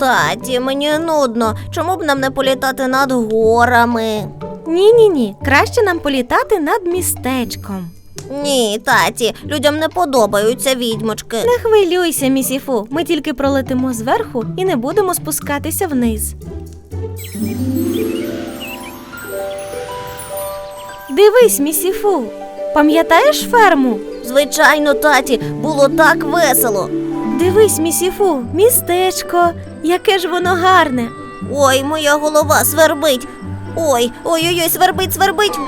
Таті, мені нудно. Чому б нам не політати над горами? Ні, ні, ні. Краще нам політати над містечком. Ні, таті, людям не подобаються відьмочки. Не хвилюйся, місіфу. Ми тільки пролетимо зверху і не будемо спускатися вниз. Дивись, місіфу. Пам'ятаєш ферму? Звичайно, таті, було так весело. Дивись, місіфу, містечко, яке ж воно гарне. Ой, моя голова свербить. Ой, ой-ой-ой, свербить, свербить.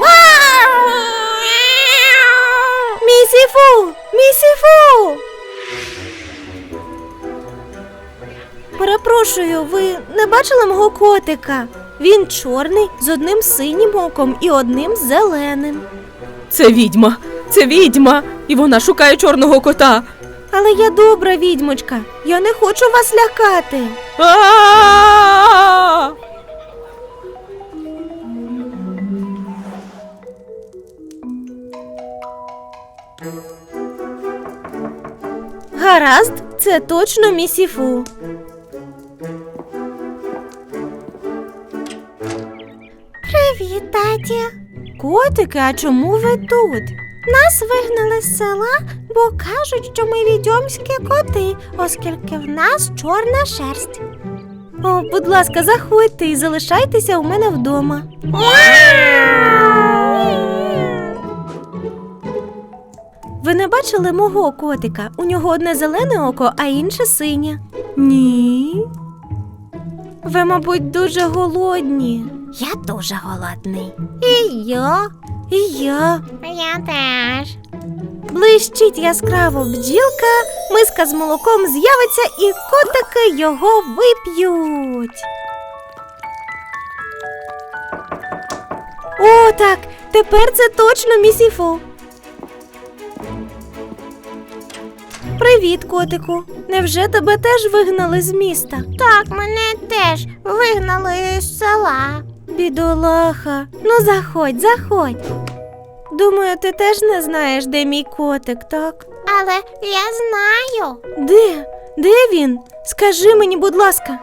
Місіфу! Місіфу! Перепрошую, ви не бачили мого котика? Він чорний з одним синім оком і одним зеленим. Це відьма, це відьма, і вона шукає чорного кота. Але я добра відьмочка. Я не хочу вас лякати. Гаразд, це точно місіфу. Привіт, таті. Котики, а чому ви тут? Нас вигнали з села, бо кажуть, що ми відьомські коти, оскільки в нас чорна шерсть. О, будь ласка, заходьте і залишайтеся у мене вдома. Ви не бачили мого котика? У нього одне зелене око, а інше синє. Ні. Ви, мабуть, дуже голодні. Я дуже голодний. І я, і я. Я теж. Блищить яскраво бджілка, миска з молоком з'явиться, і котики його вип'ють. О, так, тепер це точно місіфу. Привіт, котику. Невже тебе теж вигнали з міста? Так, мене теж вигнали з села. Бідолаха, ну заходь, заходь. Думаю, ти теж не знаєш, де мій котик, так? Але я знаю. Де? Де він? Скажи мені, будь ласка.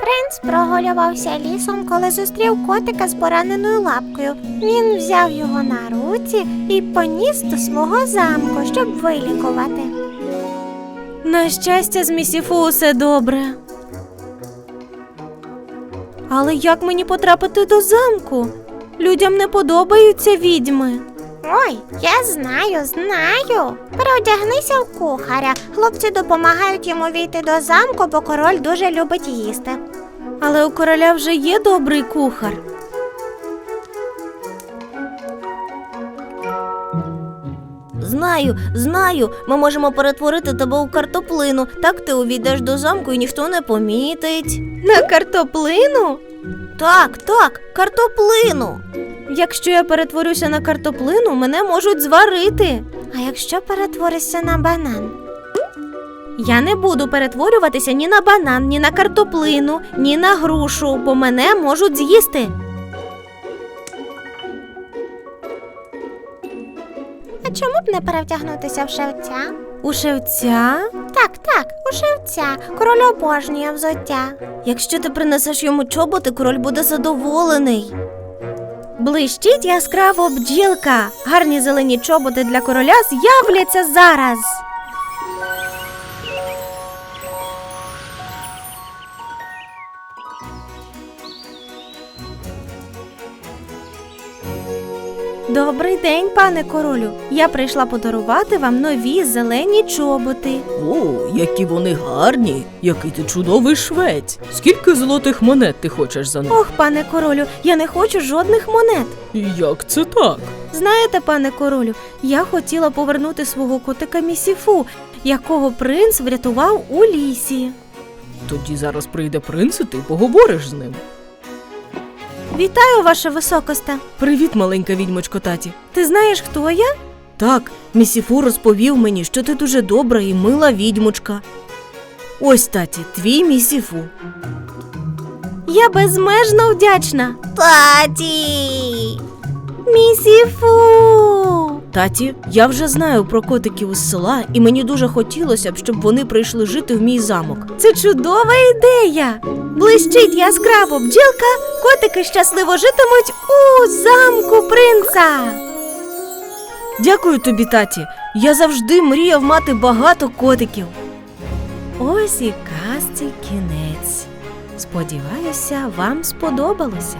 Принц прогулювався лісом, коли зустрів котика з пораненою лапкою. Він взяв його на руці і поніс до свого замку, щоб вилікувати. На щастя, з місіфу усе добре. Але як мені потрапити до замку? Людям не подобаються відьми. Ой, я знаю, знаю. Переодягнися в кухаря. Хлопці допомагають йому війти до замку, бо король дуже любить їсти. Але у короля вже є добрий кухар. Знаю, знаю. Ми можемо перетворити тебе у картоплину. Так ти увійдеш до замку і ніхто не помітить. На картоплину? Так, так, картоплину. Якщо я перетворюся на картоплину, мене можуть зварити. А якщо перетворишся на банан? Я не буду перетворюватися ні на банан, ні на картоплину, ні на грушу, бо мене можуть з'їсти. А чому б не перевдягнутися в шевця? У шевця? Так, так, у шевця. Король обожнює взуття. Якщо ти принесеш йому чоботи, король буде задоволений. Блищить яскраво бджілка. Гарні зелені чоботи для короля з'являться зараз. Добрий день, пане королю. Я прийшла подарувати вам нові зелені чоботи. О, які вони гарні, який ти чудовий швець. Скільки золотих монет ти хочеш за них? Ох, пане королю, я не хочу жодних монет. Як це так? Знаєте, пане королю, я хотіла повернути свого котика місіфу, якого принц врятував у лісі. Тоді зараз прийде принц, і ти поговориш з ним. Вітаю, ваша високосте. Привіт, маленька відьмочко таті. Ти знаєш, хто я? Так, місіфу розповів мені, що ти дуже добра і мила відьмочка. Ось таті, твій місіфу. Я безмежно вдячна. Таті! Місіфу. Таті, я вже знаю про котиків із села, і мені дуже хотілося б, щоб вони прийшли жити в мій замок. Це чудова ідея. Блищить яскраво бджілка, котики щасливо житимуть у замку принца. Дякую тобі, таті. Я завжди мріяв мати багато котиків. Ось і казці кінець. Сподіваюся, вам сподобалося.